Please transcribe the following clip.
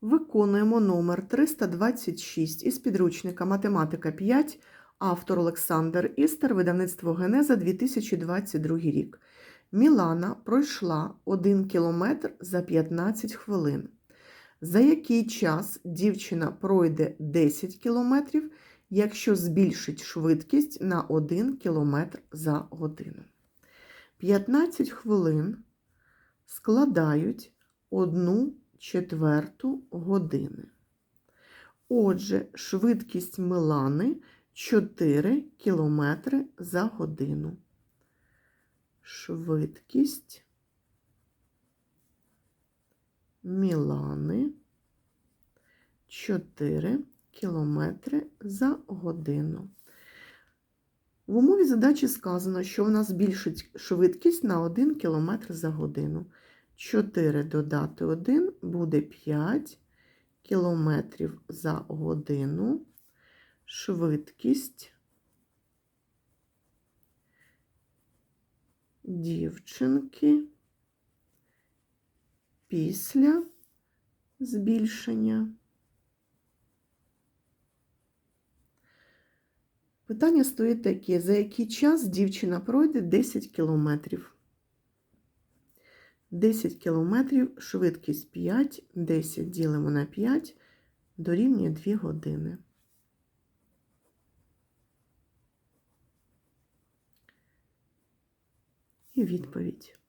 Виконуємо номер 326 із підручника Математика 5, автор Олександр Істер, видавництво Генеза 2022 рік. Мілана пройшла 1 кілометр за 15 хвилин. За який час дівчина пройде 10 кілометрів, якщо збільшить швидкість на 1 кілометр за годину? 15 хвилин складають 1 четверту години. Отже, швидкість Милани 4 км за годину. Швидкість Мілани 4 км за годину. В умові задачі сказано, що вона збільшить швидкість на 1 км за годину. 4 додати 1 буде 5 км за годину. Швидкість дівчинки після збільшення. Питання стоїть таке: за який час дівчина пройде 10 кілометрів? 10 кілометрів, швидкість 5, 10 ділимо на 5, дорівнює 2 години. І відповідь.